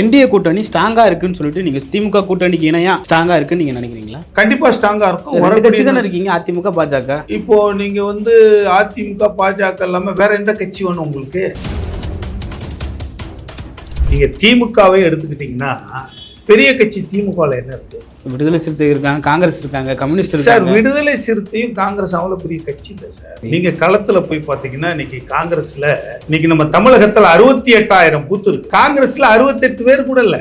NDA கூட்டணி ஸ்ட்ராங்கா இருக்குன்னு சொல்லிட்டு நீங்க திமுக கூட்டணிக்கு இணையா ஸ்ட்ராங்கா இருக்குன்னு நீங்க நினைக்கிறீங்களா? கண்டிப்பா ஸ்ட்ராங்கா இருக்கும். ரெண்டு கட்சி தானே இருக்கீங்க அதிமுக பாஜக? இப்போ நீங்க வந்து அதிமுக பாஜக இல்லாம வேற எந்த கட்சி வேணும் உங்களுக்கு? நீங்க திமுகவை எடுத்துக்கிட்டீங்கன்னா பெரிய கட்சி திமுகல என்ன இருக்கு? விடுதலை சிறுத்தை இருக்காங்க காங்கிரஸ் இருக்காங்க கம்யூனிஸ்ட் சார் இருக்காங்க. விடுதலை சிறுத்தையும் காங்கிரஸ் அவ்வளவு பெரிய கட்சி இல்லை சார். நீங்க களத்துல போய் பாத்தீங்கன்னா இன்னைக்கு காங்கிரஸ்ல இன்னைக்கு நம்ம தமிழகத்துல அறுபத்தி எட்டாயிரம் பூத்து இருக்கு. காங்கிரஸ்ல அறுபத்தெட்டு பேர் கூட இல்ல.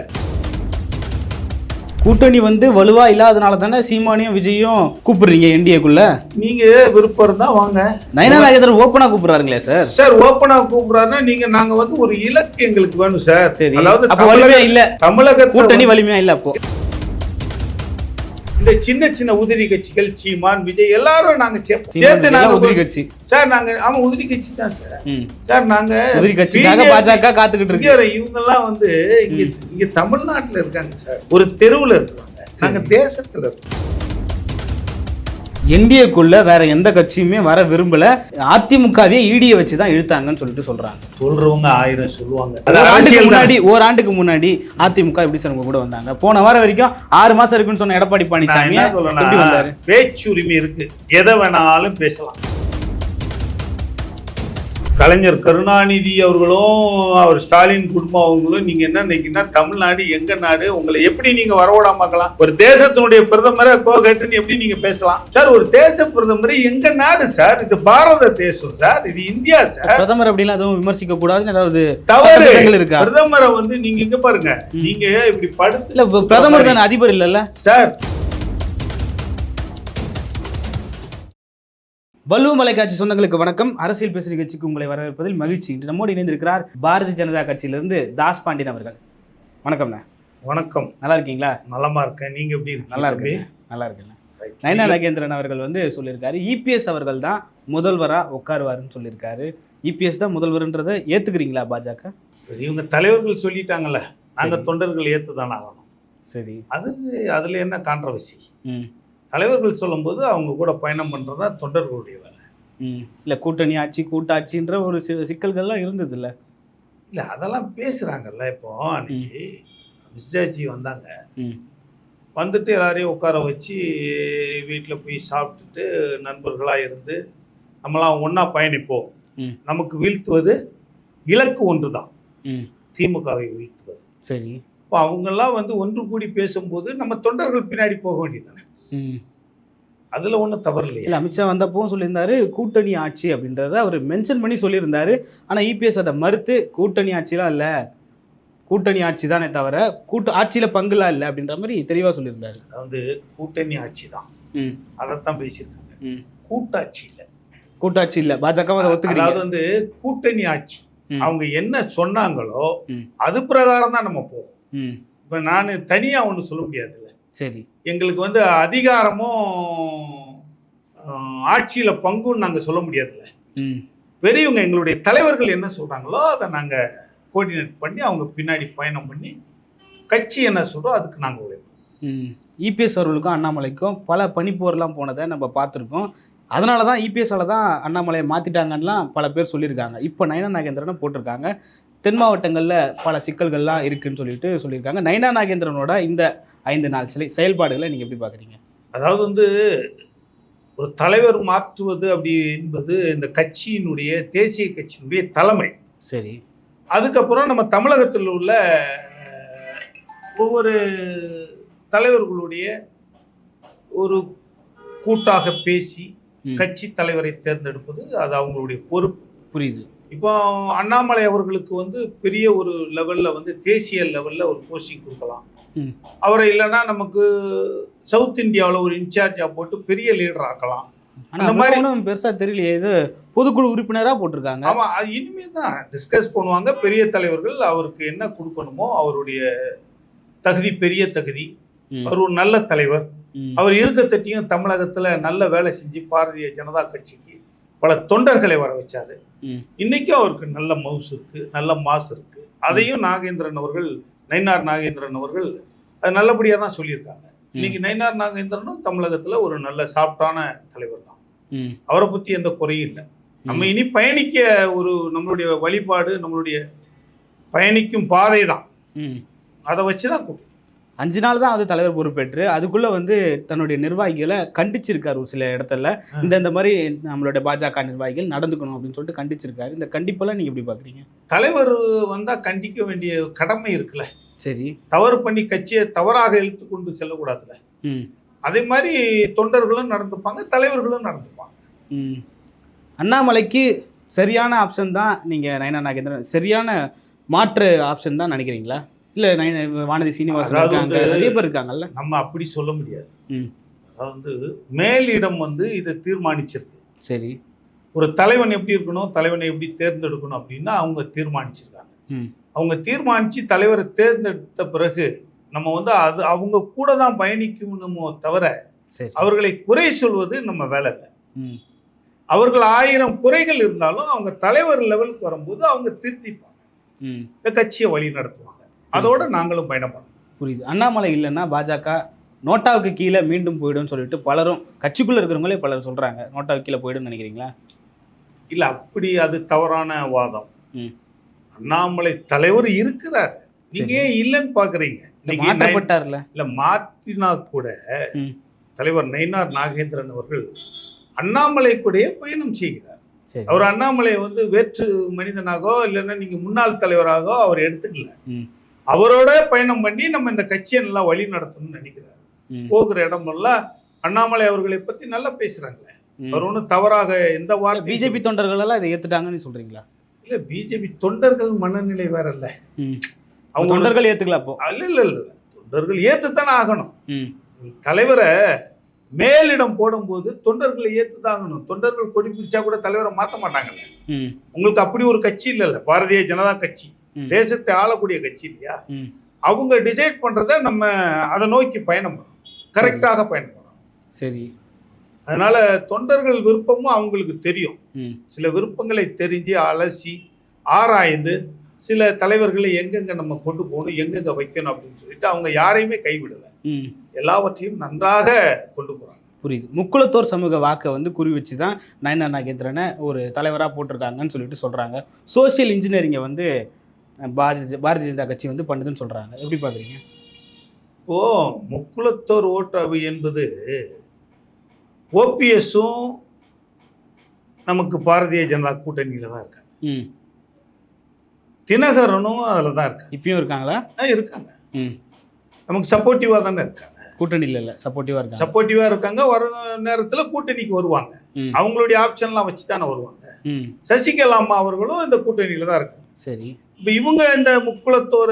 கூட்டணி வந்து வலுவா இல்லாதனால தானே சீமானியும் விஜயும் கூப்பிடுறீங்க என்டிஏக்குள்ள? நீங்க விருப்பம் இருந்தா வாங்க. நயனா நாகேந்திரன் ஓப்பனா கூப்பிடுறாருங்களே சார் சார் ஓப்பனா கூப்பிடுறாருன்னா நீங்க நாங்க வந்து ஒரு இலக்கு எங்களுக்கு வேணும் சார் சரி. அதாவது வலிமையா இல்ல. தமிழக கூட்டணி வலிமையா இல்ல அப்போ? இந்த சின்ன சின்ன உதிரி கட்சிகள் சீமான் விஜய் எல்லாரும் நாங்க சேர்த்து நாங்க உதிரி கட்சி. சார் நாங்க ஆமா உதிரி கட்சி தான் சார். சார் நாங்க உதிரி BJP பாஜக காத்துக்கிட்டு இருக்கு. இவங்க எல்லாம் வந்து இங்க இங்க தமிழ்நாட்டுல இருக்காங்க சார். ஒரு தெருவுல இருக்காங்க நாங்க தேசத்துல இருக்கோம். என்டிஏக்குள்ள வேற எந்த கட்சியுமே வர விரும்பல. அதிமுகவே ஈடியை வச்சு தான் இழுத்தாங்கன்னு சொல்லிட்டு சொல்றாங்க. சொல்றவங்க ஆயிரம் சொல்லுவாங்க. அது ஒரு ஆண்டுக்கு. முன்னாடி முன்னாடி அதிமுக எப்படி சார் கூட வந்தாங்க. போன வாரம் வரைக்கும் ஆறு மாசம் இருக்குன்னு சொன்ன எடப்பாடி பழனிசாமி பேச்சுரிமை இருக்கு. எதை வேணாலும் பேசலாம். கலைஞர் கருணாநிதி அவர்களும் அவர் ஸ்டாலின் குடும்பம் அவங்களும் நீங்க என்ன நினைக்கிறீங்கன்னா தமிழ்நாடு எங்க நாடு உங்களை எப்படி நீங்க வரவிடாமக்கலாம்? ஒரு தேசத்தினுடைய பிரதமரை கோகட்டுன்னு எப்படி நீங்க பேசலாம்? சார் ஒரு தேச பிரதமர் எங்க நாடு சார்? இது பாரத தேசம் சார். இது இந்தியா சார். பிரதமர் அப்படிலாம் எதுவும் விமர்சிக்க கூடாதுன்னு ஏதாவது தவறு. இருக்கா? பிரதமரை வந்து நீங்க இங்க பாருங்க. நீங்க இப்படி படுத்து பிரதமர் தானே அதிபர் இல்லல்ல? சார் வலுவ மலைக்காட்சி சொந்தங்களுக்கு வணக்கம். அரசியல் பேசு நிகழ்ச்சிக்கு உங்களை வரவேற்பதில் மகிழ்ச்சி. இன்று நம்மோடு இணைந்திருக்கிறார் பாரதிய ஜனதா கட்சியிலிருந்து தாஸ் பாண்டியன் அவர்கள். வணக்கம்ண்ணா. வணக்கம். நல்லா இருக்கீங்களா? நலமா இருக்கேன். நீங்க எப்படி இருக்கீங்க நல்லா? இருக்கேன் நல்லா இருக்கேன். நயனா நாகேந்திரன் அவர்கள் வந்து சொல்லியிருக்காரு இபிஎஸ் அவர்கள் தான் முதல்வரா உட்காருவாருன்னு சொல்லியிருக்காரு. இபிஎஸ் தான் முதல்வர்ன்றதை ஏத்துக்கிறீங்களா பாஜக? இவங்க தலைவர்கள் சொல்லிட்டாங்கல்ல. நாங்க சரி. தொண்டர்கள் ஏத்துதான் ஆகணும். சரி. அது அதுல என்ன கான்ட்ரவர்சி ம். தலைவர்கள் சொல்லும்போது அவங்க கூட பயணம் பண்றதா தொண்டர்களுடைய வேலை இல்லை கூட்டணி ஆட்சி கூட்டாட்சின்ற ஒரு சி- சிக்கல்கள்லாம் இருந்தது இல்ல இல்ல அதெல்லாம் பேசுறாங்கல்ல இப்போ அன்னைக்கு. மிஸ்ஜாஜி வந்தாங்க. வந்துட்டு எல்லாரையும் உட்கார வச்சு வீட்டில் போய் சாப்பிட்டுட்டு நண்பர்களாக இருந்து நம்மளாம் ஒன்றா பயணிப்போம். நமக்கு வீழ்த்துவது இலக்கு ஒன்று தான் திமுகவை வீழ்த்துவது. சரி. இப்போ அவங்கெல்லாம் வந்து ஒன்று கூடி பேசும்போது நம்ம தொண்டர்கள் பின்னாடி போக வேண்டியதானே ம் அதில் ஒன்றும் தவறு இல்லையா. இல்லை அமித்ஷா வந்தப்பவும் சொல்லியிருந்தாரு கூட்டணி ஆட்சி அப்படின்றத அவர் மென்ஷன் பண்ணி சொல்லியிருந்தாரு. ஆனால் இபிஎஸ் அதை மறுத்து கூட்டணி ஆட்சிலாம் இல்லை. கூட்டணி ஆட்சி தானே தவிர கூட்ட ஆட்சியில் பங்குலாம் இல்லை அப்படின்ற மாதிரி தெளிவாக சொல்லியிருந்தாரு. அதாவது கூட்டணி ஆட்சி தான். அதைத்தான் பேசியிருக்காங்க. ம். கூட்டாட்சி இல்லை. கூட்டாட்சி இல்லை. பாஜக அதை அதாவது ஒத்துக்கிறீங்க வந்து கூட்டணி ஆட்சி. அவங்க என்ன சொன்னாங்களோ. அது பிரகாரம் தான் நம்ம போவோம். ம். இப்போ நான் தனியாக ஒன்றும் சொல்ல முடியாதுல்ல. சரி. எங்களுக்கு வந்து அதிகாரமும் ஆட்சியில் பங்குன்னு நாங்கள் சொல்ல முடியாதுல்ல. ம். பெரியவங்க எங்களுடைய தலைவர்கள் என்ன சொல்கிறாங்களோ அதை நாங்கள் கோஆர்டினேட் பண்ணி அவங்க பின்னாடி பயணம் பண்ணி கட்சி என்ன சொல்கிறோ அதுக்கு நாங்கள் உழைப்போம். இபிஎஸ் அவர்களுக்கும் அண்ணாமலைக்கும் பல பனிப்போர்லாம் போனதை நம்ம பார்த்துருக்கோம். அதனால தான் இபிஎஸ்ஸால் தான் அண்ணாமலையை மாற்றிட்டாங்கலாம் பல பேர் சொல்லியிருக்காங்க. இப்போ நயனா நாகேந்திரனை போட்டிருக்காங்க. தென் மாவட்டங்களில் பல சிக்கல்கள்லாம் இருக்குன்னு சொல்லிட்டு சொல்லியிருக்காங்க. நயனா நாகேந்திரனோட இந்த ஐந்து நாள் சிலை செயல்பாடுகளை நீங்கள் எப்படி பார்க்குறீங்க? அதாவது வந்து ஒரு தலைவர் மாற்றுவது அப்படி என்பது இந்த கட்சியினுடைய தேசிய கட்சியினுடைய தலைமை. சரி. அதுக்கப்புறம் நம்ம தமிழகத்தில் உள்ள ஒவ்வொரு தலைவர்களுடைய ஒரு கூட்டாக பேசி. கட்சி தலைவரை தேர்ந்தெடுப்பது அது அவங்களுடைய பொறுப்பு. புரியுது. இப்போ அண்ணாமலை அவர்களுக்கு வந்து பெரிய ஒரு லெவல்ல வந்து தேசிய லெவல்ல ஒரு போஸ்டிங் கொடுக்கலாம். அவரை இல்லைன்னா நமக்கு சவுத் இந்தியாவில் ஒரு இன்சார்ஜா போட்டு பெரிய லீடர் ஆக்கலாம். அந்த மாதிரி- ஒன்றும் பெருசாக தெரியலையே. இது பொதுக்குழு உறுப்பினராக போட்டிருக்காங்க. ஆமா அது இனிமே தான் டிஸ்கஸ் பண்ணுவாங்க. பெரிய தலைவர்கள் அவருக்கு என்ன கொடுக்கணுமோ அவருடைய தகுதி பெரிய தகுதி. அவர் ஒரு நல்ல தலைவர். அவர் இருக்கத்தட்டியும் தமிழகத்துல நல்ல வேலை செஞ்சு பாரதிய ஜனதா கட்சிக்கு பல தொண்டர்களை வர வச்சாரு. இன்னைக்கும் அவருக்கு நல்ல மவுஸ் இருக்கு நல்ல மாசு இருக்கு. அதையும் நாகேந்திரன் அவர்கள் நயினார் நாகேந்திரன் அவர்கள் அது நல்லபடியா தான் சொல்லியிருக்காங்க. இன்னைக்கு நயினார் நாகேந்திரனும் தமிழகத்துல ஒரு நல்ல சாப்டான தலைவர் தான். அவரை பத்தி எந்த குறையும் இல்லை. நம்ம இனி பயணிக்க ஒரு நம்மளுடைய வழிபாடு நம்மளுடைய பயணிக்கும் பாதை தான் அதை வச்சு தான் கூட்டணி அஞ்சு நாள் தான் வந்து தலைவர் பொறுப்பேற்று அதுக்குள்ள வந்து தன்னுடைய நிர்வாகிகளை கண்டிச்சிருக்காரு ஒரு சில இடத்துல. இந்த இந்த மாதிரி நம்மளோட பாஜக நிர்வாகிகள் நடந்துக்கணும் அப்படின்னு சொல்லிட்டு கண்டிச்சிருக்காரு. இந்த கண்டிப்பெல்லாம் நீங்க எப்படி பாக்குறீங்க? தலைவர் வந்தா கண்டிக்க வேண்டிய கடமை இருக்குல்ல. சரி. தவறு பண்ணி கட்சியை தவறாக இழுத்து கொண்டு செல்லக்கூடாதுல்ல. ம். அதே மாதிரி தொண்டர்களும் நடந்துப்பாங்க தலைவர்களும் நடந்துப்பாங்க. ம். அண்ணாமலைக்கு சரியான ஆப்ஷன் தான் நீங்கள் நயனா நாகேந்திரன் சரியான மாற்று ஆப்ஷன் தான் நினைக்கிறீங்களா? இல்லை வானதி சீனிவாசன் நிறைய பேர் இருக்காங்கல்ல. நம்ம அப்படி சொல்ல முடியாது. அதாவது மேலிடம் வந்து இதை தீர்மானிச்சிருக்கு. சரி. ஒரு தலைவன் எப்படி இருக்கணும் தலைவனை எப்படி தேர்ந்தெடுக்கணும் அப்படின்னா அவங்க தீர்மானிச்சிருக்காங்க. அவங்க தீர்மானிச்சு தலைவரை தேர்ந்தெடுத்த பிறகு நம்ம வந்து அது அவங்க கூட தான் பயணிக்கணுமோ தவிர சரி. அவர்களை குறை சொல்வது நம்ம வேலை இல்லை. அவர்கள் ஆயிரம் குறைகள் இருந்தாலும் அவங்க தலைவர் லெவலுக்கு வரும்போது அவங்க திருத்திப்பாங்க. இந்த கட்சியை வழி நடத்துவாங்க. அதோட நாங்களும் பயணம் பண்ணோம் புரியுது. அண்ணாமலை இல்லைன்னா பாஜக நோட்டாவுக்கு கீழே மீண்டும் போயிடும்னு சொல்லிட்டு பலரும் கட்சிக்குள்ளே இருக்கிறவங்களே பலர் சொல்கிறாங்க நோட்டாவுக்கு கீழே போயிடும்னு நினைக்கிறீங்களா? இல்ல அப்படி அது தவறான வாதம். அண்ணாமலை தலைவர் இருக்கிறார். நீங்க. ஏன் இல்லைன்னு பாக்குறீங்க? மாற்றப்பட்டார்ல? இல்ல மாற்றினா கூட. தலைவர் நயினார் நாகேந்திரன் அவர்கள் அண்ணாமலை கூடயே பயணம் செய்கிறார். அவர் அண்ணாமலையை வந்து வேற்று மனிதனாகவோ இல்லைன்னா நீங்க முன்னாள் தலைவராகவோ அவர் எடுத்துக்கல. அவரோட பயணம் பண்ணி நம்ம இந்த கட்சியை நல்லா வழி நடத்தணும்னு நினைக்கிறார். போகிற இடமெல்லாம் அண்ணாமலை அவர்களை பத்தி நல்லா பேசுறாங்க. அவர் ஒன்றும் தவறாக எந்த வார்த்தை பிஜேபி தொண்டர்கள் எல்லாம் இதை ஏத்துட்டாங்கன்னு சொல்றீங்களா? இல்ல பிஜேபி தொண்டர்கள் மனநிலை வேற இல்ல. அவங்க தொண்டர்கள் ஏத்துக்கல அப்போ? இல்ல இல்ல இல்ல. தொண்டர்கள் ஏத்துத்தானே ஆகணும். தலைவரை மேலிடம் போடும்போது தொண்டர்களை ஏத்துதாகணும் தொண்டர்கள் கொடி பிடிச்சா கூட தலைவரை மாத்த மாட்டாங்கல்ல. உங்களுக்கு அப்படி ஒரு கட்சி இல்லைல்ல பாரதிய ஜனதா கட்சி. தேசத்தை ஆளக்கூடிய கட்சி இல்லையா? அவங்க டிசைட் பண்றத நம்ம அதை நோக்கி பயணம் பண்ணணும். கரெக்டாக பயணம் பண்ணணும். சரி. அதனால தொண்டர்கள் விருப்பமும் அவங்களுக்கு தெரியும். சில விருப்பங்களை தெரிஞ்சு அலசி ஆராய்ந்து சில தலைவர்களை எங்கெங்க நம்ம கொண்டு போகணும் எங்கெங்க வைக்கணும் அப்படின்னு சொல்லிட்டு அவங்க யாரையுமே கைவிடல. எல்லாவற்றையும் நன்றாக கொண்டு போறாங்க. புரியுது. முக்குளத்தோர் சமூக வாக்கை வந்து குறி வச்சு தான் நயனா நாகேந்திரனை ஒரு தலைவராக போட்டிருக்காங்கன்னு சொல்லிட்டு சொல்கிறாங்க சோஷியல் இன்ஜினியரிங்கை வந்து பாரதிய பாரதிய ஜனதா கட்சி வந்து பண்ணுதுன்னு சொல்கிறாங்க எப்படி பார்க்குறீங்க இப்போ முக்குளத்தோர் ஓட்டு என்பது ஓபிஎஸும் நமக்கு பாரதிய ஜனதா கூட்டணியில தான் இருக்காங்க. தினகரனும் அதில் தான் இருக்காங்க. இப்பயும் இருக்காங்களா? இருக்காங்க. ம். நமக்கு சப்போர்ட்டிவாக தானே இருக்காங்க. கூட்டணியில் இல்லை சப்போர்ட்டிவாக இருக்காங்க. சப்போர்ட்டிவாக இருக்காங்க. வர நேரத்தில் கூட்டணிக்கு வருவாங்க. அவங்களுடைய ஆப்ஷன்லாம் வச்சு தானே வருவாங்க சசிகலா அம்மா அவர்களும் இந்த கூட்டணியில தான் இருக்காங்க. சரி. இப்போ இவங்க இந்த முக்குளத்தோர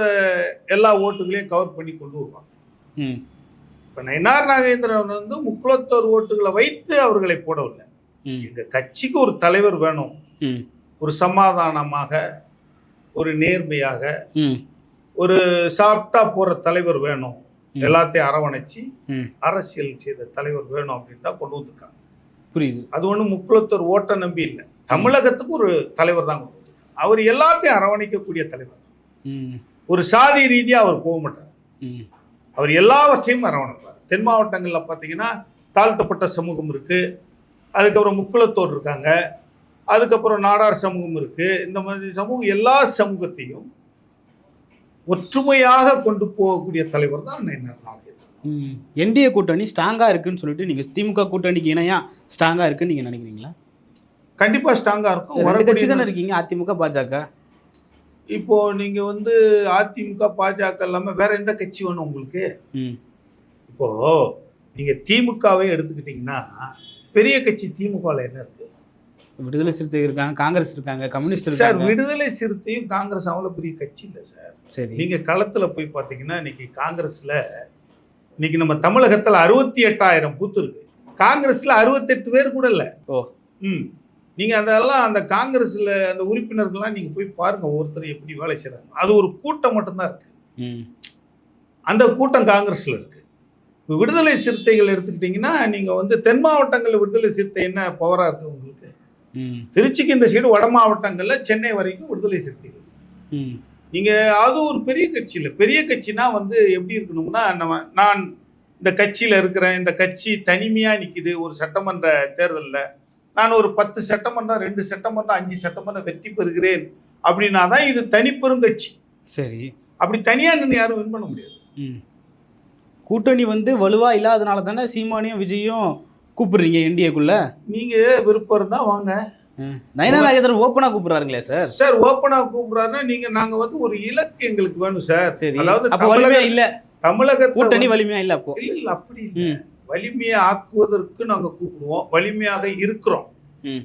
எல்லா ஓட்டுகளையும் கவர் பண்ணி கொண்டு வருவாங்க. ம். இப்போ நயினார் நாகேந்திரன் வந்து முக்குளத்தோர் ஓட்டுகளை வைத்து அவர்களை போடவில்லை. ம். எங்க கட்சிக்கு ஒரு தலைவர் வேணும். ஒரு சமாதானமாக ஒரு நேர்மையாக ஒரு சாப்பிட்டா போற தலைவர் வேணும். எல்லாத்தையும் அரவணைச்சு அரசியல் செய்த தலைவர் வேணும் அப்படின்னு தான் கொண்டு வந்திருக்காங்க. புரியுது. அது ஒன்றும் முக்குளத்தோர் ஓட்ட நம்பி இல்லை. தமிழகத்துக்கு ஒரு தலைவர் தான் கொண்டு அவர் எல்லாத்தையும் அரவணைக்கக்கூடிய தலைவர். ம். ஒரு சாதி ரீதியா அவர் போக மாட்டார். ம். அவர் எல்லாவற்றையும் அரவணைப்பார். தென் மாவட்டங்களில் பார்த்தீங்கன்னா தாழ்த்தப்பட்ட சமூகம் இருக்கு. அதுக்கப்புறம் முக்குளத்தோர் இருக்காங்க. அதுக்கப்புறம் நாடார் சமூகம் இருக்கு. இந்த மாதிரி சமூகம் எல்லா சமூகத்தையும் ஒற்றுமையாக கொண்டு போகக்கூடிய தலைவர் தான் நாகேந்திரன். ம். என்டிஏ கூட்டணி ஸ்ட்ராங்காக இருக்குன்னு சொல்லிட்டு நீங்கள் திமுக கூட்டணிக்கு இணையாக ஸ்ட்ராங்காக இருக்குன்னு நீங்கள் நினைக்கிறீங்களா? கண்டிப்பா ஸ்ட்ராங்கா இருக்கும். ரெண்டு கட்சி தானே இருக்கீங்க? அதிமுக பாஜக? இப்போ நீங்க வந்து அதிமுக பாஜக இல்லாம வேற எந்த கட்சி வேணும் உங்களுக்கு? ம். இப்போ நீங்க திமுகவை எடுத்துக்கிட்டீங்கன்னா பெரிய கட்சி திமுகவில் என்ன இருக்கு? விடுதலை சிறுத்தைகள் இருக்காங்க காங்கிரஸ் இருக்காங்க கம்யூனிஸ்ட் சார் விடுதலை சிறுத்தையும் காங்கிரஸ் அவ்வளவு பெரிய கட்சி இல்லை சார். சரி. நீங்க களத்துல போய் பார்த்தீங்கன்னா இன்னைக்கு காங்கிரஸ்ல இன்னைக்கு நம்ம தமிழகத்துல அறுபத்தி எட்டாயிரம் பூத்து இருக்கு. காங்கிரஸ்ல அறுபத்தெட்டு பேர் கூட இல்ல. ஓ. ம். நீங்க அதெல்லாம் அந்த காங்கிரஸ்ல அந்த உறுப்பினர்கள்லாம் நீங்க போய் பாருங்க ஒருத்தர் எப்படி வேலை செய்றாங்க. அது ஒரு கூட்டம் மட்டும்தான் இருக்கு. ம். அந்த கூட்டம் காங்கிரஸ்ல இருக்கு. இப்போ விடுதலை சிறுத்தைகள் எடுத்துக்கிட்டிங்கன்னா நீங்க வந்து தென் மாவட்டங்களில் விடுதலை சிறுத்தை என்ன பவரா இருக்கு உங்களுக்கு? திருச்சிக்கு இந்த சைடு வட மாவட்டங்கள்ல சென்னை வரைக்கும் விடுதலை சிறுத்தைகள். ம். நீங்க அது ஒரு பெரிய கட்சி இல்லை. பெரிய கட்சினா வந்து எப்படி இருக்கணும்னா நம்ம நான் இந்த கட்சியில இருக்கிறேன் இந்த கட்சி தனிமையா நிக்குது ஒரு சட்டமன்ற தேர்தல்ல. நான் ஒரு பத்து சட்டமன்றம் ரெண்டு சட்டமன்றம் அஞ்சு சட்டமன்றம் வெற்றி பெறுகிறேன் அப்படின்னா தான் இது தனிப்பெரும் கட்சி சரி. அப்படி தனியா நின்று யாரும் வின் பண்ண முடியாது. ம். கூட்டணி வந்து வலுவா இல்லாதனால தானே சீமானியும் விஜயும் கூப்பிடுறீங்க என்டிஏக்குள்ள நீங்க விருப்பம் இருந்தா வாங்க. நயனா நாகேந்திரன் ஓப்பனா கூப்பிடுறாருங்களே சார்? சார் ஓப்பனா கூப்பிடுறாருன்னா நீங்க நாங்க வந்து ஒரு இலக்கு எங்களுக்கு வேணும் சார். சரி. அதாவது அப்ப வலிமையா தமிழக- இல்ல. தமிழகத்தை கூட்டணி வலிமையா இல்ல அப்போ? இல்ல அப்படி இல்ல. ம். வலிமையை ஆக்குவதற்கு நாங்க கூப்பிடுவோம். வலிமையாக இருக்கிறோம். ம்.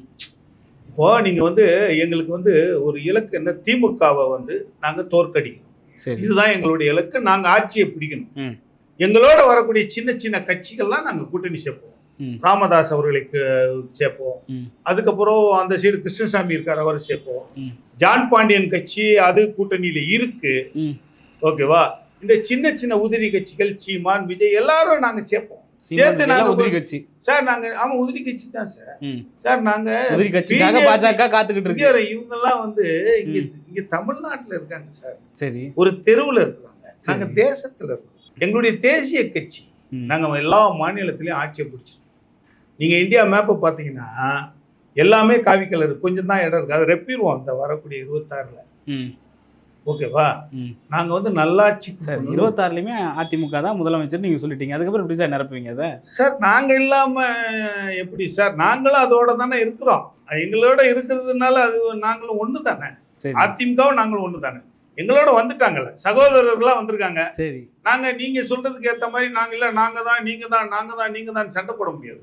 இப்போ நீங்க வந்து எங்களுக்கு வந்து ஒரு இலக்கு என்ன? திமுகவை வந்து நாங்க தோற்கடிக்கணும். சரி. இதுதான் எங்களுடைய இலக்கு. நாங்க ஆட்சியை பிடிக்கணும். எங்களோட வரக்கூடிய சின்ன சின்ன கட்சிகள்லாம் நாங்க கூட்டணி சேர்ப்போம். ராமதாஸ் அவர்களுக்கு சேர்ப்போம். அதுக்கப்புறம் அந்த சைடு கிருஷ்ணசாமி இருக்கார் அவர் சேர்ப்போம். ஜான் பாண்டியன் கட்சி அது கூட்டணியில இருக்கு. ஓகேவா? இந்த சின்ன சின்ன உதிரி கட்சிகள் சீமான் விஜய் எல்லாரும் நாங்க சேர்ப்போம். சேர்த்து விஜய் நாங்க உதிரி கட்சி. சார் நாங்க ஆமா உதிரி கட்சி தான் சார். சார் நாங்க உதிரி கட்சிக்காக பாஜக காத்துக்கிட்டு இருக்கு. இவங்க எல்லாம் வந்து இங்க இங்க தமிழ்நாட்டுல இருக்காங்க சார். சரி. ஒரு தெருவுல இருக்கிறாங்க. நாங்க. தேசத்துல இருக்கோம். எங்களுடைய தேசிய கட்சி. நாங்க எல்லா மாநிலத்திலயும் ஆட்சியை பிடிச்சிருக்கோம் நீங்க இந்தியா மேப்பை பார்த்தீங்கன்னா எல்லாமே காவி கலர் கொஞ்சம் தான் இடம் இருக்கு. அதை ரெப்பிடுவோம். அந்த வரக்கூடிய இருபத்தாறுல. ஓகேவா? ம். நாங்க வந்து நல்லாட்சி சார். இருபத்தாறுலயுமே அதிமுக தான் முதலமைச்சர் நீங்க சொல்லிட்டீங்க. அதுக்கப்புறம் எப்படி சார் நிரப்புவீங்க அதை? சார் நாங்க இல்லாம எப்படி சார்? நாங்களும் அதோட தானே இருக்கிறோம். எங்களோட இருக்கிறதுனால அது நாங்களும் ஒண்ணு தானே. அதிமுகவும் நாங்களும் ஒண்ணு தானே. எங்களோட வந்துட்டாங்கல்ல. சகோதரர்கள்லாம் வந்திருக்காங்க. சரி. நாங்க நீங்க சொல்றதுக்கு ஏத்த மாதிரி நாங்க இல்ல நாங்க தான் நீங்க தான் நாங்க தான் நீங்க தான் சண்டை போட முடியாது.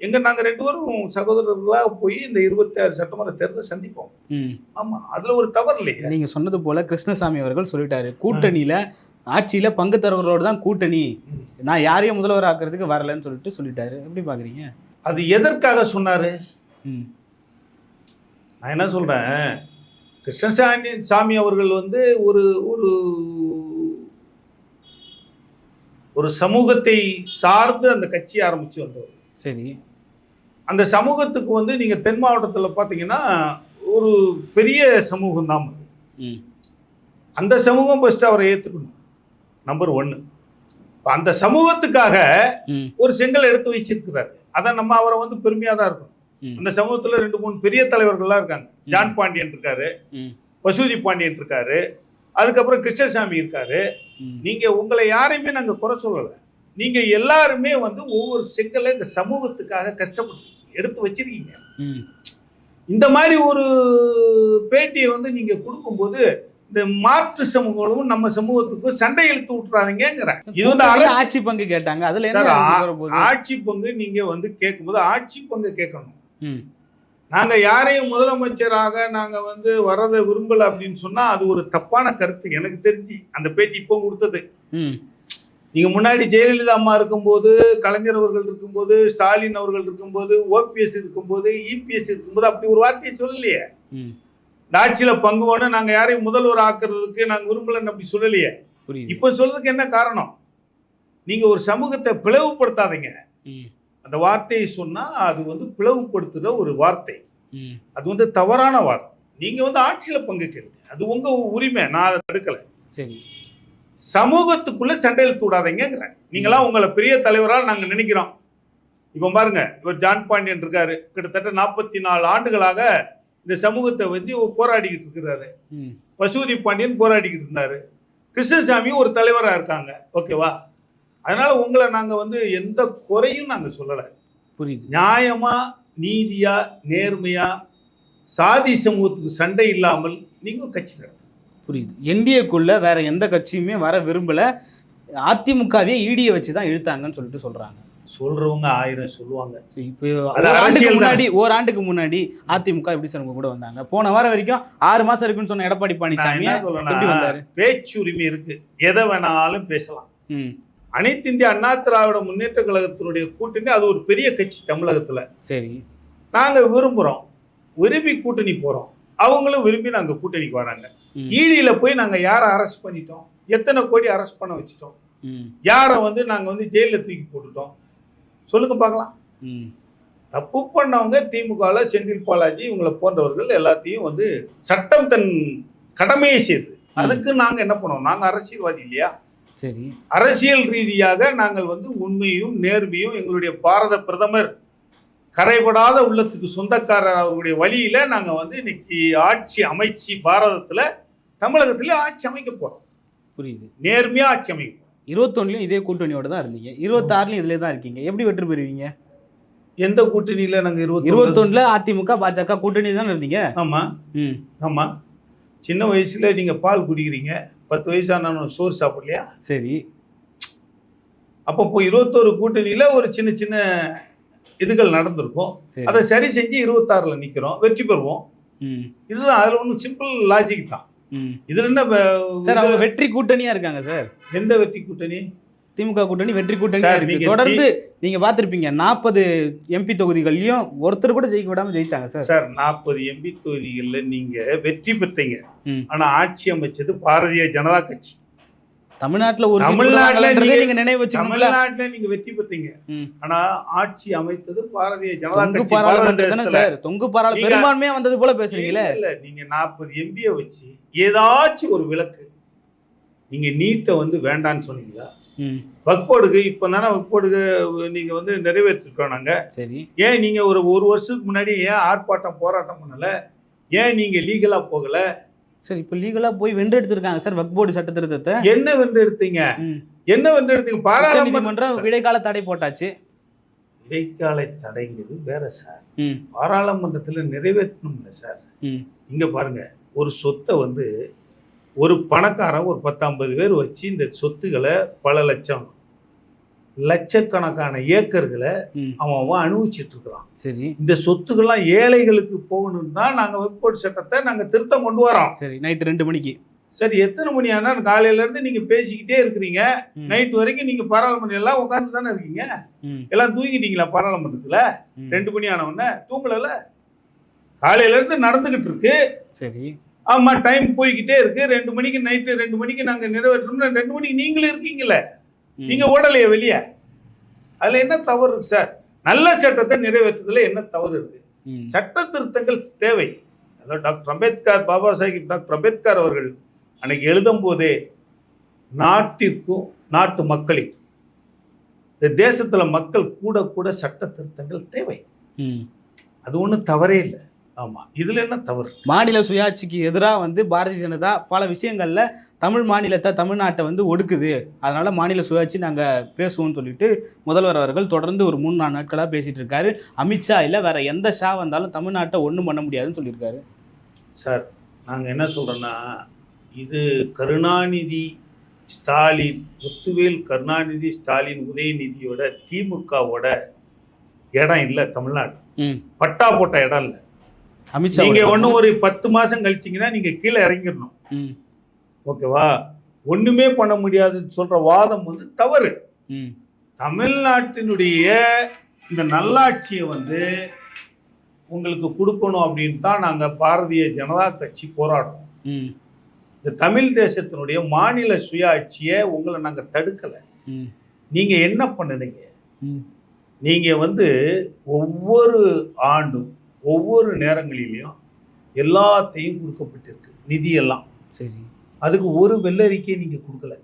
எங்க நாங்க ரெண்டு பேரும் சகோதரர்களா போய் இந்த இருபத்தி ஆறு சட்டமன்ற தேர்தலை சந்திப்போம். ஆமா அதுல ஒரு தவறு இல்லையா. நீங்க சொன்னது போல கிருஷ்ணசாமி அவர்கள் சொல்லிட்டாரு. கூட்டணியில ஆட்சியில பங்கு தரவர்களோட தான் கூட்டணி. நான் யாரையும் முதல்வர் ஆக்குறதுக்கு வரலன்னு சொல்லிட்டு சொல்லிட்டாரு. எப்படி பாக்குறீங்க? அது எதற்காக சொன்னாரு. நான் என்ன சொல்றேன்? கிருஷ்ணசாமி சாமி அவர்கள் வந்து ஒரு ஒரு ஒரு சமூகத்தை சார்ந்து அந்த கட்சி ஆரம்பிச்சு வந்தவர். சரி. அந்த சமூகத்துக்கு வந்து நீங்க தென் மாவட்டத்துல பாத்தீங்கன்னா ஒரு பெரிய சமூகம் தான் அது. அந்த சமூகம் ஃபர்ஸ்ட் அவரை ஏத்துக்கணும். நம்பர் ஒன்னு அந்த சமூகத்துக்காக. ஒரு செங்கல் எடுத்து வச்சிருக்கிறாரு. அதான் நம்ம அவரை வந்து பெருமையா தான் இருக்கணும் ம். அந்த சமூகத்துல ரெண்டு மூணு பெரிய தலைவர்கள்லாம் இருக்காங்க. ஜான் பாண்டியன் இருக்காரு. ம். வசூதி பாண்டியன் இருக்காரு. அதுக்கப்புறம் கிருஷ்ணசாமி இருக்காரு. ம். நீங்க உங்களை யாரையுமே நாங்க குறை சொல்லல. நீங்க எல்லாருமே வந்து ஒவ்வொரு செங்கலை இந்த சமூகத்துக்காக கஷ்டப்பட்டு எடுத்து வச்சிருக்கீங்க ம். இந்த மாதிரி ஒரு பேட்டியை வந்து நீங்க கொடுக்கும்போது இந்த மாற்று சமூகங்களும் நம்ம சமூகத்துக்கும் சண்டை இழுத்து விட்டுறாதீங்கிறேன் இது வந்து ஆட்சி பங்கு கேட்டாங்க அதுல? ஆட்சி பங்கு நீங்க வந்து கேட்கும்போது ஆட்சி பங்கு கேட்கணும் ம். நாங்க யாரையும் முதலமைச்சராக நாங்க வந்து வரதை விரும்பல அப்படின்னு சொன்னா அது ஒரு தப்பான கருத்து எனக்கு தெரிஞ்சு அந்த பேட்டி இப்போ கொடுத்தது ம். நீங்க முன்னாடி ஜெயலலிதா அம்மா இருக்கும்போது கலைஞர் அவர்கள் இருக்கும்போது ஸ்டாலின் அவர்கள் இருக்கும்போது ஓபிஎஸ் இருக்கும்போது இபிஎஸ் இருக்கும்போது அப்படி ஒரு வார்த்தையை சொல்லலையே. இந்த ஆட்சியில பங்கு வேணும் நாங்க யாரையும் முதல்வர் ஆக்குறதுக்கு நாங்க விரும்பலன்னு அப்படி சொல்லலையே. இப்ப சொல்றதுக்கு என்ன காரணம்? நீங்க ஒரு சமூகத்தை பிளவுபடுத்தாதீங்க. அந்த வார்த்தையை சொன்னா அது வந்து பிளவுபடுத்துற ஒரு வார்த்தை. அது வந்து தவறான வார்த்தை. நீங்க வந்து ஆட்சியில பங்கு கேளுங்க. அது உங்க உரிமை. நான் அதை தடுக்கல. சரி. சமூகத்துக்குள்ள சண்டை இழுத்து விடாதீங்கிறேன் நீங்களாம் உங்களை பெரிய தலைவராக நாங்க நினைக்கிறோம். இப்போ பாருங்க இவர் ஜான் பாண்டியன் இருக்காரு. கிட்டத்தட்ட நாற்பத்தி நாலு ஆண்டுகளாக இந்த சமூகத்தை வந்து போராடிக்கிட்டு இருக்கிறாரு. பசுபதி பாண்டியன் போராடிக்கிட்டு இருந்தாரு. கிருஷ்ணசாமி ஒரு தலைவராக இருக்காங்க. ஓகேவா? அதனால உங்களை நாங்க வந்து எந்த குறையும் நாங்க சொல்லலை. புரியுது. நியாயமா நீதியா நேர்மையா சாதி சமூகத்துக்கு சண்டை இல்லாமல் நீங்க கட்சி நடத்துங்க புரியுது. என்டிஏக்குள்ள வேற எந்த கட்சியுமே வர விரும்பல. அதிமுகவே ஈடியை வச்சு தான் இழுத்தாங்கன்னு சொல்லிட்டு சொல்றாங்க. சொல்றவங்க ஆயிரம் சொல்லுவாங்க. இப்போ. முன்னாடி ஓராண்டுக்கு முன்னாடி அதிமுக எப்படி சார் கூட வந்தாங்க? போன வாரம் வரைக்கும் ஆறு மாசம் இருக்குன்னு சொன்ன எடப்பாடி பழனிசாமி வந்தாரு? பேச்சுரிமை இருக்கு. எதை வேணாலும் பேசலாம். அனைத்து இந்திய அண்ணா திராவிட முன்னேற்ற கழகத்தினுடைய கூட்டணி அது ஒரு பெரிய கட்சி தமிழகத்துல. சரி. நாங்க விரும்புறோம். விரும்பி கூட்டணி போறோம். அவங்களும் விரும்பி நாங்க கூட்டணிக்கு வராங்க. ஈடியில போய் நாங்க யாரை அரெஸ்ட் பண்ணிட்டோம்? எத்தனை கோடி அரெஸ்ட் பண்ண வச்சுட்டோம்? யாரை வந்து நாங்க வந்து ஜெயில தூக்கி போட்டுட்டோம்? சொல்லுங்க பார்க்கலாம். தப்பு பண்ணவங்க திமுகல செந்தில் பாலாஜி இவங்களை போன்றவர்கள் எல்லாத்தையும் வந்து சட்டம் தன் கடமையை செய்து அதுக்கு நாங்க என்ன பண்ணோம்? நாங்க அரசியல்வாதி இல்லையா? சரி. அரசியல் ரீதியாக நாங்கள் வந்து உண்மையும் நேர்மையும் எங்களுடைய பாரத பிரதமர் கரைபடாத உள்ளத்துக்கு சொந்தக்காரர் அவருடைய வழியில நாங்க வந்து இன்னைக்கு ஆட்சி அமைச்சு பாரதத்துல தமிழகத்துல ஆட்சி அமைக்க போறோம். புரியுது. நேர்மையா ஆட்சி அமைக்கும் இருபத்தொன்னுலயும் இதே கூட்டணியோட தான் இருந்தீங்க. இருபத்தாறுலயும் இதுல தான் இருக்கீங்க. எப்படி வெற்றி பெறுவீங்க? எந்த கூட்டணியில நாங்க இருபத்தி இருபத்தொன்னுல அதிமுக பாஜக கூட்டணி தானே இருந்தீங்க? ஆமா. ம். ஆமா. சின்ன வயசுல நீங்க பால் குடிக்கிறீங்க. பத்து வயசான சோறு சாப்பிடலையா? சரி. அப்போ இப்போ இருபத்தோரு கூட்டணியில ஒரு சின்ன சின்ன இதுகள் நடந்திருக்கும். அதை சரி செஞ்சு இருபத்தாறுல நிக்கிறோம். வெற்றி பெறுவோம். இதுதான் அதுல ஒன்றும் சிம்பிள் லாஜிக் தான். இதுல என்ன சார் அவங்க வெற்றி கூட்டணியா இருக்காங்க சார்? எந்த வெற்றி கூட்டணி? திமுக கூட்டணி வெற்றி நீங்க தொடர்ந்து நீங்க பார்த்திருப்பீங்க நாற்பது எம்பி தொகுதிகள்லயும் ஒருத்தர் கூட ஜெயிக்க விடாம ஜெயிச்சாங்க சார். சார் நாற்பது எம்பி தொகுதிகள்ல நீங்க வெற்றி பெற்றீங்க. ஆனா ஆட்சி அமைச்சது பாரதிய ஜனதா கட்சி. தமிழ்நாட்டுல ஒரு தமிழ்நாட்டுல நீங்க- நினைவு வச்சுக்கணும்ல தமிழ்நாட்டுல நீங்க வெற்றி பெற்றீங்க. ஆனா ஆட்சி அமைத்தது பாரதிய ஜனதா பாரதேசத்துல. சார்? தொங்கு பாராளு பெரும்பான்மையா வந்தது போல பேசுறீங்களே. இல்ல, நீங்க நாற்பது எம்பிய வச்சு ஏதாச்சும் ஒரு விளக்கு நீங்க நீட்டை வந்து வேண்டான்னு சொன்னீங்களா? ம். வக்போர்டுக்கு இப்போ தானே வக்போர்டுக்கு நீங்க வந்து நிறைவேற்றிருக்கோம் நாங்க. சரி. ஏன் நீங்க ஒரு ஒரு வருஷத்துக்கு முன்னாடி ஏன் ஆர்ப்பாட்டம் போராட்டம் பண்ணல? ஏன் நீங்க லீகலா போகல? சரி இப்ப லீகலா போய் வென்று எடுத்திருக்காங்க சார் வக் போர்டு சட்ட திருத்தத்தை. என்ன வென்று எடுத்தீங்க. என்ன வென்று எடுத்தீங்க? பாராளுமன்ற உச்சநீதிமன்றம் இடைக்கால தடை போட்டாச்சு. இடைக்கால தடைங்கிறது வேற சார். பாராளுமன்றத்துல நிறைவேற்றணும்ல சார். இங்க பாருங்க ஒரு சொத்தை வந்து ஒரு பணக்காரன் ஒரு பத்தம்பது பேர் வச்சு இந்த சொத்துக்களை பல லட்சம் லட்சக்கணக்கான ஏக்கர்களை அவன் அவன் அனுபவிச்சிட்டு இருக்கிறான். சரி. இந்த சொத்துக்கள்லாம் ஏழைகளுக்கு போகணும்னு தான் நாங்கள் வகுப்போடு சட்டத்தை நாங்கள் திருத்தம் கொண்டு வரோம் சரி நைட்டு ரெண்டு மணிக்கு. சரி எத்தனை மணி ஆனால் காலையில இருந்து நீங்க பேசிக்கிட்டே இருக்கிறீங்க. நைட் வரைக்கும் நீங்க பாராளுமன்றம் எல்லாம் உட்கார்ந்து தானே இருக்கீங்க. எல்லாம் தூங்கிட்டீங்களா பாராளுமன்றத்துல. ரெண்டு மணி ஆனவொடனே தூங்கலல காலையில இருந்து நடந்துகிட்டு இருக்கு. சரி. ஆமா டைம் போய்கிட்டே இருக்கு. ரெண்டு மணிக்கு நைட்டு ரெண்டு மணிக்கு நாங்க நிறைவேற்றணும்னா ரெண்டு மணிக்கு நீங்களும் இருக்கீங்களே. நீங்க ஓடலையே வெளியே. அதுல என்ன தவறு இருக்கு சார்? நல்ல சட்டத்தை நிறைவேற்றுறதுல என்ன தவறு இருக்கு? சட்ட திருத்தங்கள் தேவை. அதாவது டாக்டர் அம்பேத்கர் பாபா சாஹிப் டாக்டர் அம்பேத்கர் அவர்கள் அன்னைக்கு எழுதும் போதே நாட்டிற்கும் நாட்டு மக்களின் இந்த தேசத்துல மக்கள் கூட கூட சட்ட திருத்தங்கள் தேவை. அது ஒண்ணும் தவறே இல்லை. ஆமா இதுல என்ன தவறு? மாநில சுயாட்சிக்கு எதிராக வந்து பாரதிய ஜனதா பல விஷயங்கள்ல தமிழ் மாநிலத்தை தமிழ்நாட்டை வந்து ஒடுக்குது. அதனால மாநில சுயாட்சி நாங்கள் பேசுவோம்னு சொல்லிட்டு முதல்வர் அவர்கள் தொடர்ந்து ஒரு மூணு நாலு நாட்களாக பேசிட்டு இருக்காரு. அமித்ஷா இல்லை வேற எந்த ஷா வந்தாலும் தமிழ்நாட்டை ஒன்றும் பண்ண முடியாதுன்னு சொல்லியிருக்காரு. சார் நாங்க என்ன சொல்றோம்னா இது கருணாநிதி ஸ்டாலின் முத்துவேல் கருணாநிதி ஸ்டாலின் உதயநிதியோட திமுகவோட இடம் இல்லை தமிழ்நாடு. ம். பட்டா போட்ட இடம் இல்லை. அமித்ஷா நீங்க ஒன்றும் ஒரு பத்து மாசம் கழிச்சீங்கன்னா நீங்க கீழே இறங்கிடணும். ம். ஓகேவா? ஒண்ணுமே பண்ண முடியாதுன்னு சொல்ற வாதம் வந்து தவறு. ம். தமிழ்நாட்டினுடைய இந்த நல்லாட்சியை வந்து உங்களுக்கு கொடுக்கணும் அப்படின்னு தான் நாங்க பாரதிய ஜனதா கட்சி போராடுறோம். ம். இந்த தமிழ் தேசத்தினுடைய மாநில சுயாட்சியை உங்களை நாங்க தடுக்கல. ம். நீங்க என்ன பண்ணுனீங்க? ம். நீங்க வந்து ஒவ்வொரு ஆண்டும் ஒவ்வொரு நேரங்களிலையும் எல்லாத்தையும் கொடுக்கப்பட்டிருக்கு நிதியெல்லாம். சரி. அதுக்கு ஒரு வெள்ளரிக்கையை நீங்க கொடுக்கல.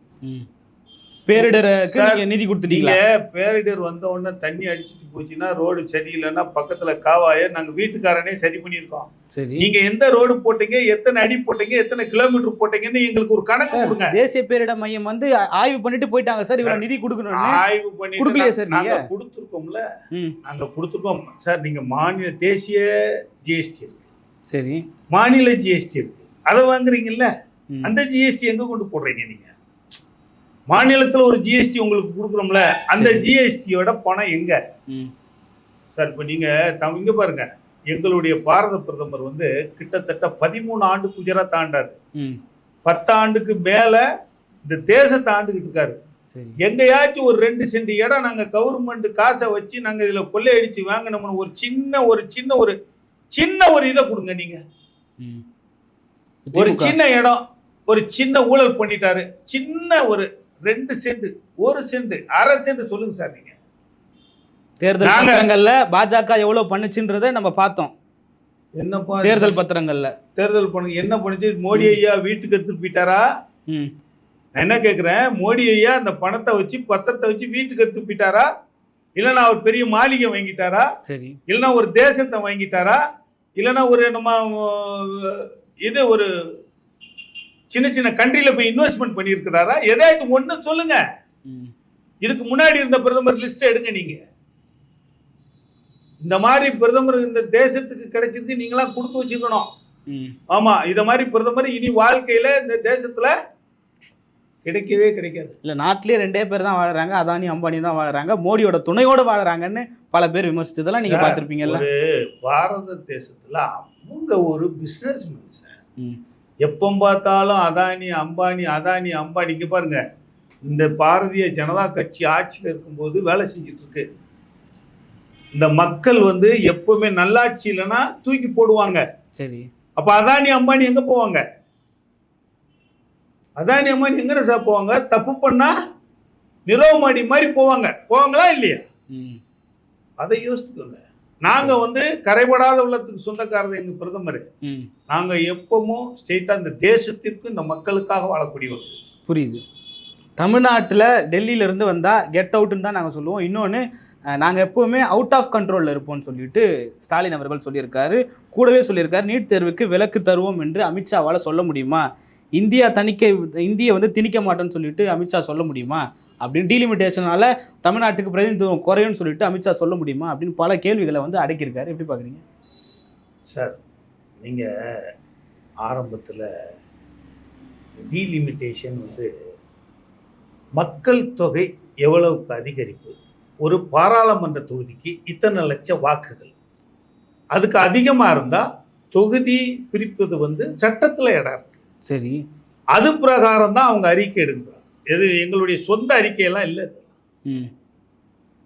பேரிடருக்கு நிதி கொடுத்துட்டீங்களா? நீங்க பேரிடர் வந்த உடனே தண்ணி அடிச்சிட்டு போச்சுன்னா ரோடு சரியில்லைன்னா பக்கத்துல காவாய நாங்க வீட்டுக்காரனே சரி பண்ணியிருக்கோம். சரி. நீங்க எந்த ரோடு போட்டீங்க எத்தனை அடி போட்டீங்க எத்தனை கிலோமீட்டர் போட்டீங்கன்னு எங்களுக்கு ஒரு கணக்கு கொடுங்க. தேசிய பேரிடர் மையம் வந்து ஆய்வு பண்ணிட்டு போயிட்டாங்க சார் இவ்வளவு நிதி கொடுக்கணும்னு. ஆய்வு பண்ணிட்டு கொடுக்கலையே சார் நாங்க? கொடுத்துருக்கோம்ல. நாங்க கொடுத்துருக்கோம். சார் நீங்க மாநில தேசிய ஜிஎஸ்டி இருக்கு. சரி. மாநில ஜிஎஸ்டி இருக்கு. அதை வாங்குறீங்கல்ல. அந்த ஜிஎஸ்டி எங்க கொண்டு போடுறீங்க நீங்க? மாநிலத்துல ஒரு ஜிஎஸ்டி உங்களுக்கு கொடுக்குறோம்ல அந்த. ஜிஎஸ்டியோட பணம் எங்க? சார் இப்போ நீங்க இங்க பாருங்க. எங்களுடைய பாரத பிரதமர் வந்து கிட்டத்தட்ட பதிமூணு ஆண்டு குஜராத் ஆண்டாரு பத்தாண்டுக்கு மேல இந்த தேசத்தை ஆண்டுகிட்டு இருக்காரு. எங்கேயாச்சும் ஒரு ரெண்டு சென்ட் இடம் நாங்க கவர்மெண்ட் காசை வச்சு நாங்க இதுல கொள்ளையடிச்சு வாங்கினோம்னு ஒரு சின்ன ஒரு சின்ன ஒரு சின்ன ஒரு இதை கொடுங்க நீங்க. ஒரு. சின்ன இடம். ஒரு சின்ன ஊழல் பண்ணிட்டாரு. சின்ன ஒரு ரெண்டு சென்ட் ஒரு சென்ட் அரை சென்ட் சொல்லுங்க சார் நீங்க. தேர்தல் பத்திரங்கள்ல பாஜக எவ்வளவு பண்ணுச்சுன்றதை நம்ம பார்த்தோம். என்னப்பா தேர்தல் பத்திரங்கள்ல. தேர்தல் பண்ணுங்க என்ன பண்ணுச்சு? மோடி ஐயா வீட்டுக்கு எடுத்துட்டு போயிட்டாரா? நான் என்ன கேட்குறேன் மோடி ஐயா அந்த பணத்தை வச்சு பத்திரத்தை வச்சு வீட்டுக்கு எடுத்து போயிட்டாரா? இல்லைன்னா அவர் பெரிய மாளிகை வாங்கிட்டாரா? சரி. இல்லைன்னா ஒரு தேசத்தை வாங்கிட்டாரா? இல்லைன்னா ஒரு நம்ம இது ஒரு சின்ன சின்ன கண்ட்ரில போய் இன்வெஸ்ட்மெண்ட் பண்ணியிருக்கிறாரா? எதாச்சும் ஒண்ணு சொல்லுங்க. ம். இதுக்கு முன்னாடி இருந்த பிரதமர் லிஸ்ட் எடுங்க நீங்க. இந்த மாதிரி பிரதமர் இந்த தேசத்துக்கு கிடைச்சிருக்கு நீங்களாம் கொடுத்து வச்சுக்கணும். ஆமா இத மாதிரி பிரதமர் இனி வாழ்க்கையில இந்த தேசத்துல கிடைக்கவே கிடைக்காது. இல்ல நாட்டிலேயே ரெண்டே பேர் தான் வாழுறாங்க. அதானி அம்பானி தான் வாழுறாங்க. மோடியோட துணையோட வாழுறாங்கன்னு பல பேர் விமர்சிச்சதெல்லாம் நீங்க பார்த்திருப்பீங்கல்ல. பாரத தேசத்துல அவங்க ஒரு பிசினஸ் சார். ம். எப்போ பார்த்தாலும் அதானி அம்பானி அதானி அம்பானி. இங்க பாருங்க. இந்த பாரதிய ஜனதா கட்சி ஆட்சியில் இருக்கும்போது வேலை செஞ்சுட்டு இருக்கு இந்த மக்கள் வந்து எப்பவுமே நல்லாட்சி இல்லைன்னா தூக்கி போடுவாங்க. சரி. அப்ப அதானி அம்பானி எங்க போவாங்க? அதானி அம்பானி எங்க சார் போவாங்க? தப்பு பண்ணா நிரவ் மோடி மாதிரி போவாங்க. போவாங்களா இல்லையா? அதை யோசித்துக்கோங்க. நாங்க வந்து கரைபடாத உள்ளத்துக்கு சொந்தக்காரர் எங்க பிரதமர். ம். நாங்க எப்பவும் ஸ்ட்ரெயிட்டா இந்த தேசத்திற்கு இந்த மக்களுக்காக வாழக்கூடியவர்கள் புரியுது. தமிழ்நாட்டில் டெல்லியிலேருந்து வந்தால் கெட் அவுட்டுன்னு தான் நாங்கள் சொல்லுவோம். இன்னொன்று நாங்கள் எப்போவுமே அவுட் ஆஃப் கண்ட்ரோலில் இருப்போம்னு சொல்லிட்டு ஸ்டாலின் அவர்கள் சொல்லியிருக்காரு. கூடவே சொல்லியிருக்காரு நீட் தேர்வுக்கு விலக்கு தருவோம் என்று அமித்ஷாவால் சொல்ல முடியுமா? இந்தியா தணிக்க இந்தியை வந்து திணிக்க மாட்டோம்னு சொல்லிட்டு அமித்ஷா சொல்ல முடியுமா? அப்படின்னு டீலிமிட்டேஷனால தமிழ்நாட்டுக்கு பிரதிநிதித்துவம் குறையும்னு சொல்லிட்டு அமித்ஷா சொல்ல முடியுமா அப்படின்னு பல கேள்விகளை வந்து அடக்கியிருக்காரு. எப்படி பார்க்குறீங்க? சார் நீங்க ஆரம்பத்தில் டீலிமிட்டேஷன் வந்து மக்கள் தொகை எவ்வளவுக்கு அதிகரிப்பு ஒரு பாராளுமன்ற தொகுதிக்கு இத்தனை லட்சம் வாக்குகள். அதுக்கு அதிகமாக இருந்தால் தொகுதி பிரிப்பது வந்து சட்டத்தில் இடம் இருக்கு. சரி. அது பிரகாரம் தான் அவங்க அறிக்கை எடுக்கிறாங்க. எது எங்களுடைய சொந்த அறிக்கையெல்லாம் இல்லை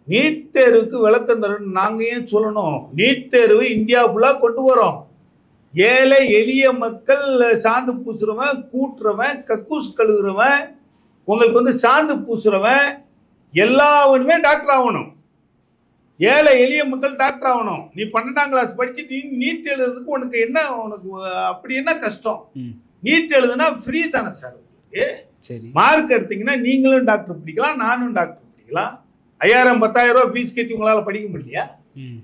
நீட் தேர்வுக்கு விளக்கம் தரணும் நாங்க ஏன் சொல்லணும்? நீட் தேர்வு இந்தியா ஃபுல்லாக கொண்டு வரோம். ஏழை எளிய மக்கள் சாந்து பூசுறவன் கூட்டுறவன் கக்கூஸ் கழுகுறவன் உங்களுக்கு வந்து சாந்து பூசுறவன் எல்லாவனுமே டாக்டர் ஆகணும். ஏழை எளிய மக்கள் டாக்டர் ஆகணும். நீ பன்னெண்டாம் கிளாஸ் படிச்சு நீ நீட் எழுதுறதுக்கு உனக்கு என்ன உனக்கு அப்படி என்ன கஷ்டம்? நீட் எழுதுனா ஃப்ரீ தானே சார் சரி. மார்க் எடுத்தீங்கன்னா நீங்களும் டாக்டர் படிக்கலாம் நானும் டாக்டர் படிக்கலாம். ஐயாயிரம் பத்தாயிரம் ரூபாய் ஃபீஸ் கட்டி உங்களால் படிக்க முடியலையா? ம்.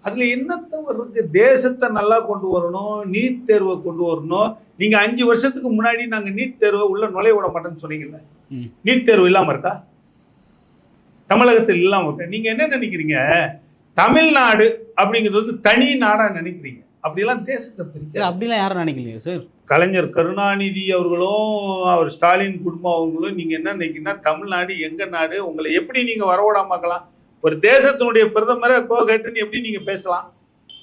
அதுல என்ன தவறு இருக்கு? தேசத்தை நல்லா கொண்டு வரணும் நீட் தேர்வை கொண்டு வரணும். நீங்க அஞ்சு வருஷத்துக்கு முன்னாடி நாங்க நீட் தேர்வை உள்ள நுழைய விட மாட்டோம்னு சொன்னீங்கல்ல. நீட் தேர்வு இல்லாம இருக்கா? தமிழகத்தில் இல்லாம இருக்கா? நீங்க என்ன நினைக்கிறீங்க? தமிழ்நாடு அப்படிங்கிறது வந்து தனி நாடா நினைக்கிறீங்க. அப்படியெல்லாம் தேசத்தை பிரிக்க. அப்படிலாம் யாரும் நினைக்கலையே சார் கலைஞர் கருணாநிதி அவர்களும் அவர் ஸ்டாலின் குடும்பம் அவர்களும் நீங்க என்ன நினைக்கிறீங்கன்னா தமிழ்நாடு எங்க நாடு உங்களை எப்படி நீங்க வரவிடாமக்கலாம் ஒரு தேசத்தினுடைய பிரதமரை கோகட்டுன்னு எப்படி நீங்க பேசலாம்?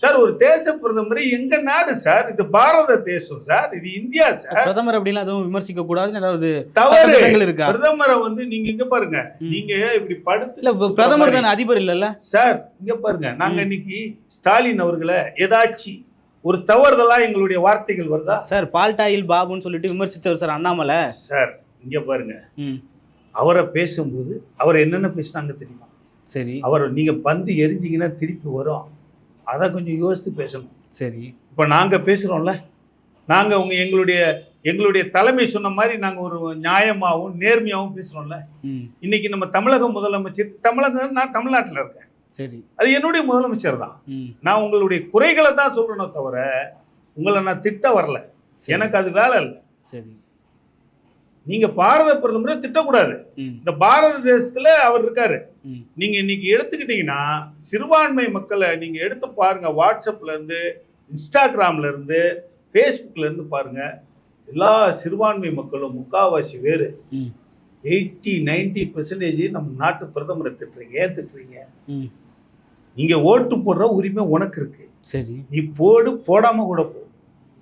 சார் ஒரு தேச பிரதமர் எங்க நாடு சார்? இது பாரத தேசம் சார் இது இந்தியா சார். பிரதமர் அப்படிலாம் எதுவும் விமர்சிக்க கூடாதுன்னு ஏதாவது தவறு. இருக்கா? பிரதமரை வந்து நீங்க இங்க பாருங்க. நீங்க இப்படி படுத்து இல்ல பிரதமர் தானே அதிபர் இல்லல்ல? சார் இங்க பாருங்க. நாங்க. இன்னைக்கு ஸ்டாலின் அவர்களை ஏதாச்சும் ஒரு தவறுதலா எங்களுடைய வார்த்தைகள் வருதா? சார் பால்டாயில் பாபுன்னு சொல்லிட்டு விமர்சித்தவர் சார் அண்ணாமலை. சார் இங்க பாருங்க. ம். அவரை பேசும்போது அவர் என்னென்ன பேசினாங்க தெரியுமா? சரி. அவர் நீங்க பந்து எரிஞ்சீங்கன்னா திருப்பி வரும். அதை கொஞ்சம் யோசித்து பேசணும். சரி. இப்போ நாங்க பேசுறோம்ல நாங்க உங்க எங்களுடைய எங்களுடைய தலைமை சொன்ன மாதிரி நாங்க ஒரு நியாயமாகவும் நேர்மையாகவும் பேசுறோம்ல. ம். இன்னைக்கு நம்ம தமிழக முதலமைச்சர் தமிழகம் நான் தமிழ்நாட்டில் இருக்கேன். சரி. அது என்னுடைய முதலமைச்சர் தான். நான் உங்களுடைய குறைகளை தான் சொல்றேனே தவிர உங்களை நான் திட்ட வரல. எனக்கு அது வேலை இல்லை. சரி. நீங்க பாரத பிரதமரை திட்டக்கூடாது. இந்த பாரத தேசத்துல அவர் இருக்காரு. நீங்க இன்னைக்கு எடுத்துக்கிட்டீங்கன்னா சிறுபான்மை மக்களை நீங்க எடுத்து பாருங்க வாட்ஸ்அப்ல இருந்து இன்ஸ்டாகிராம்ல இருந்து ஃபேஸ்புக்ல இருந்து பாருங்க. எல்லா சிறுபான்மை மக்களும் முக்காவாசி பேர் எயிட்டி நைன்டி பெர்சன்டேஜ் நம்ம நாட்டு பிரதமரை திட்டுறீங்க ஏன் திட்டுறீங்க? நீங்க ஓட்டு போடுற உரிமை உனக்கு இருக்கு. சரி. நீ போடு போடாம கூட போ.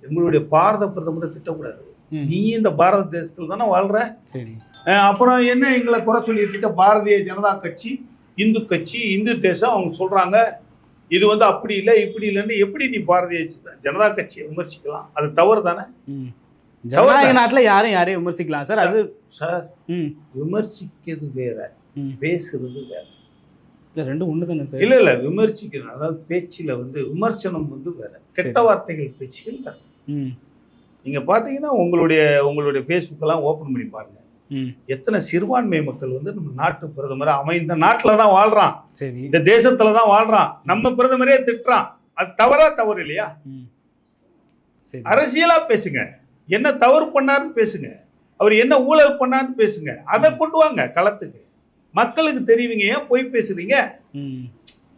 எங்களுடைய பாரத பிரதமரை திட்டக்கூடாது. நீ இந்த பாரத தேசத்துல தானே வாழ்ற? சரி. அப்புறம் என்ன எங்களை குறை சொல்லிட்டு இருக்க? பாரதிய ஜனதா கட்சி இந்து கட்சி இந்து தேசம் அவங்க சொல்றாங்க இது வந்து அப்படி இல்லை இப்படி இல்லைன்னு எப்படி நீ பாரதிய ஜனதா கட்சியை விமர்சிக்கலாம்? அது தவறு தானே? ஜனநாயக நாட்டுல யாரும் யாரையும் விமர்சிக்கலாம். சார் அது சார் விமர்சிக்கிறது வேற பேசுறது வேற. இல்ல ரெண்டும் ஒண்ணு தானே சார்? இல்ல இல்ல விமர்சிக்கிறது அதாவது பேச்சில வந்து விமர்சனம் வந்து வேற. கெட்ட. வார்த்தைகள் பேச்சுகள் வேற. ம் நீங்க பாத்தீங்கன்னா உங்களுடைய உங்களுடைய ஃபேஸ்புக் எல்லாம் ஓபன் பண்ணி பாருங்க. ம். எத்தனை சிறுபான்மை மக்கள் வந்து நம்ம நாட்டு பிரதமர் அவன் இந்த நாட்டுல தான் வாழ்றான். சரி. இந்த தேசத்துல தான் வாழ்றான். நம்ம பிரதமரே திட்டுறான். அது தவறா தவறு இல்லையா? ம். சரி. அரசியலா பேசுங்க. என்ன தவறு பண்ணாருன்னு பேசுங்க. அவர் என்ன ஊழல் பண்ணாருன்னு பேசுங்க. அதை கொண்டு வாங்க களத்துக்கு. மக்களுக்கு தெரிவிங்க. ஏன் போய் பேசுறீங்க?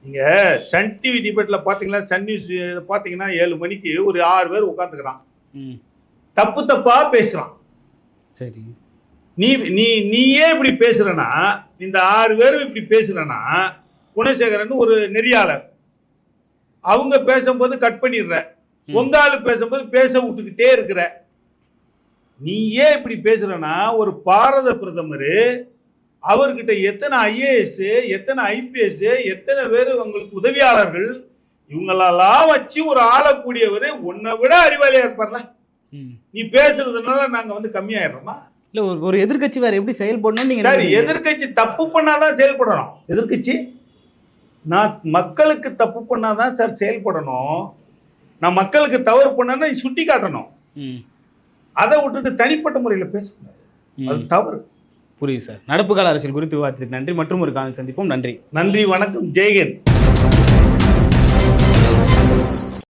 நீங்க சன் டிவி டிபேட்ல பாத்தீங்களா சன் நியூஸ் பாத்தீங்கன்னா ஏழு மணிக்கு ஒரு ஆறு பேர் உட்காந்துக்கிறான் ம். தப்பு தப்பா பேசுறான். சரி. நீ நீ நீயே இப்படி பேசுறனா இந்த ஆறு பேரும் இப்படி பேசுறனா குணசேகரன் ஒரு நெறியாளர். அவங்க பேசும்போது கட் பண்ணிடுற. உங்க ஆளு பேசும்போது பேச விட்டுக்கிட்டே இருக்கிற. நீயே இப்படி பேசுறனா ஒரு பாரத பிரதமர் அவர்கிட்ட எத்தனை ஐஏஎஸ் எத்தனை ஐபிஎஸ் எத்தனை பேர் உங்களுக்கு உதவியாளர்கள் இவங்களெல்லாம் வச்சு ஒரு ஆளக்கூடியவர் உன்னை விட அறிவாளியா இருப்பார்ல. நீ பேசுறதுனால நாங்க வந்து கம்மியாயிடுறோமா? இல்ல ஒரு எதிர்க்கட்சி வேற எப்படி செயல்படணும்னு நீங்க சரி? எதிர்க்கட்சி தப்பு பண்ணாதான் செயல்படணும். எதிர்க்கட்சி? நான் மக்களுக்கு தப்பு பண்ணாதான் சார் செயல்படணும். நான் மக்களுக்கு தவறு பண்ணேன்னா நீ சுட்டி காட்டணும். ம். அதை விட்டுட்டு தனிப்பட்ட முறையில் பேசக்கூடாது. அது. தவறு. புரியுது சார். நடப்பு கால அரசியல் குறித்து விவாதத்துக்கு நன்றி. மற்றும் ஒரு காலம் சந்திப்போம். நன்றி. நன்றி வணக்கம். ஜெய்ஹிந்த்.